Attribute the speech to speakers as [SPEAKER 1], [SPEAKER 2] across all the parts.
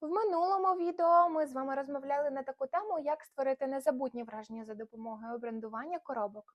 [SPEAKER 1] В минулому відео ми з вами розмовляли на таку тему, як створити незабутні враження за допомогою брендування коробок.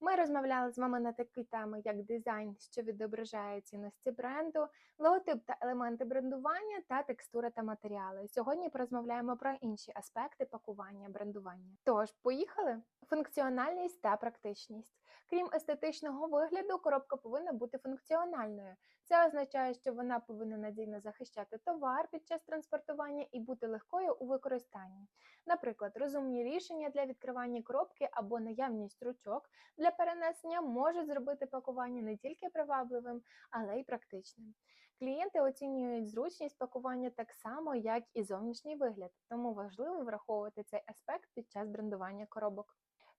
[SPEAKER 1] Ми розмовляли з вами на такі теми, як дизайн, що відображає цінності бренду, логотип та елементи брендування та текстура та матеріали. Сьогодні порозмовляємо про інші аспекти пакування брендування. Тож, поїхали! Функціональність та практичність. Крім естетичного вигляду, коробка повинна бути функціональною. Це означає, що вона повинна надійно захищати товар під час транспортування і бути легкою у використанні. Наприклад, розумні рішення для відкривання коробки або наявність ручок для перенесення можуть зробити пакування не тільки привабливим, але й практичним. Клієнти оцінюють зручність пакування так само, як і зовнішній вигляд, тому важливо враховувати цей аспект під час брендування коробок.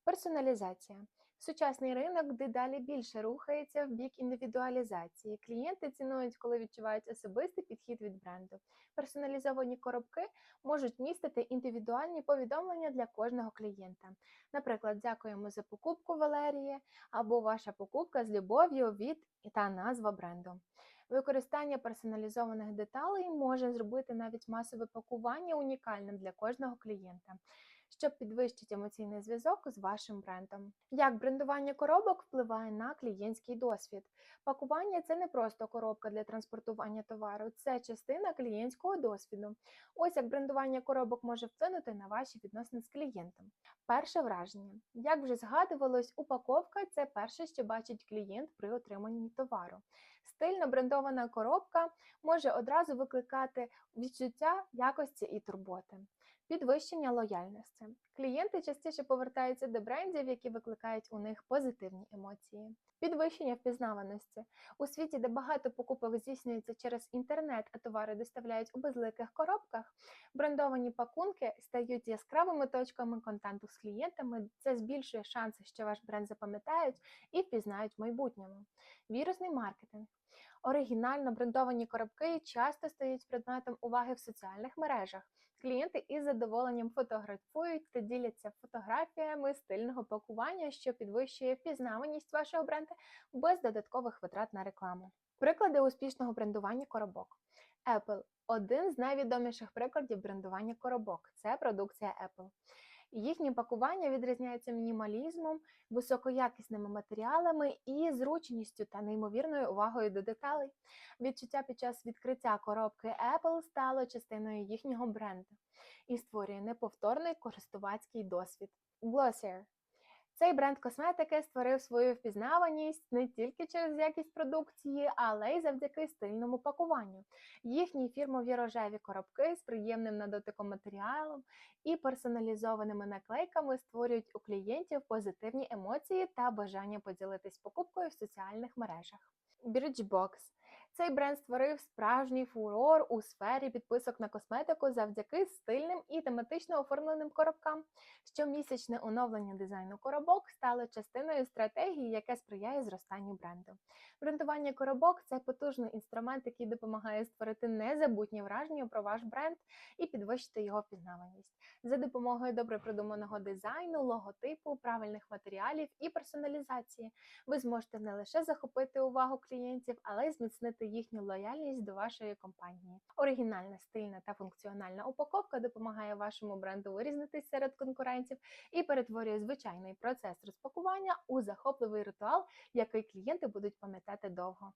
[SPEAKER 1] Персоналізація. Сучасний ринок дедалі більше рухається в бік індивідуалізації. Клієнти цінують, коли відчувають особистий підхід від бренду. Персоналізовані коробки можуть містити індивідуальні повідомлення для кожного клієнта. Наприклад, дякуємо за покупку Валерії або ваша покупка з любов'ю від та назва бренду. Використання персоналізованих деталей може зробити навіть масове пакування унікальним для кожного клієнта що підвищить емоційний зв'язок з вашим брендом. Як брендування коробок впливає на клієнтський досвід? Пакування це не просто коробка для транспортування товару, це частина клієнтського досвіду. Ось як брендування коробок може вплинути на ваші відносини з клієнтом. Перше враження. Як вже згадувалось, упаковка це перше, що бачить клієнт при отриманні товару. Стильно брендована коробка може одразу викликати відчуття якості і турботи. Підвищення лояльності. Клієнти частіше повертаються до брендів, які викликають у них позитивні емоції. Підвищення впізнаваності. У світі, де багато покупок здійснюється через інтернет, а товари доставляють у безликих коробках, брендовані пакунки стають яскравими точками контакту з клієнтами. Це збільшує шанси, що ваш бренд запам'ятають і впізнають в майбутньому. Вірусний маркетинг. Оригінально брендовані коробки часто стають предметом уваги в соціальних мережах. Клієнти із задоволенням фотографують та діляться фотографіями стильного пакування, що підвищує впізнаваність вашого бренду без додаткових витрат на рекламу. Приклади успішного брендування коробок. Apple один з найвідоміших прикладів брендування коробок це продукція Apple. Їхнє пакування відрізняється мінімалізмом, високоякісними матеріалами і зручністю та неймовірною увагою до деталей. Відчуття під час відкриття коробки Apple стало частиною їхнього бренду і створює неповторний користувацький досвід. Glossier цей бренд косметики створив свою впізнаваність не тільки через якість продукції, але й завдяки стильному пакуванню. Їхні фірмові рожеві коробки з приємним на дотиком матеріалом і персоналізованими наклейками створюють у клієнтів позитивні емоції та бажання поділитись покупкою в соціальних мережах. Birchbox цей бренд створив справжній фурор у сфері підписок на косметику завдяки стильним і тематично оформленим коробкам. Щомісячне оновлення дизайну коробок стало частиною стратегії, яке сприяє зростанню бренду. Брендування коробок це потужний інструмент, який допомагає створити незабутні враження про ваш бренд і підвищити його впізнаваність. За допомогою добре продуманого дизайну, логотипу, правильних матеріалів і персоналізації ви зможете не лише захопити увагу клієнтів, але й зміцнити їхню лояльність до вашої компанії. Оригінальна, стильна та функціональна упаковка допомагає вашому бренду вирізнитись серед конкурентів і перетворює звичайний процес розпакування у захопливий ритуал, який клієнти будуть пам'ятати довго.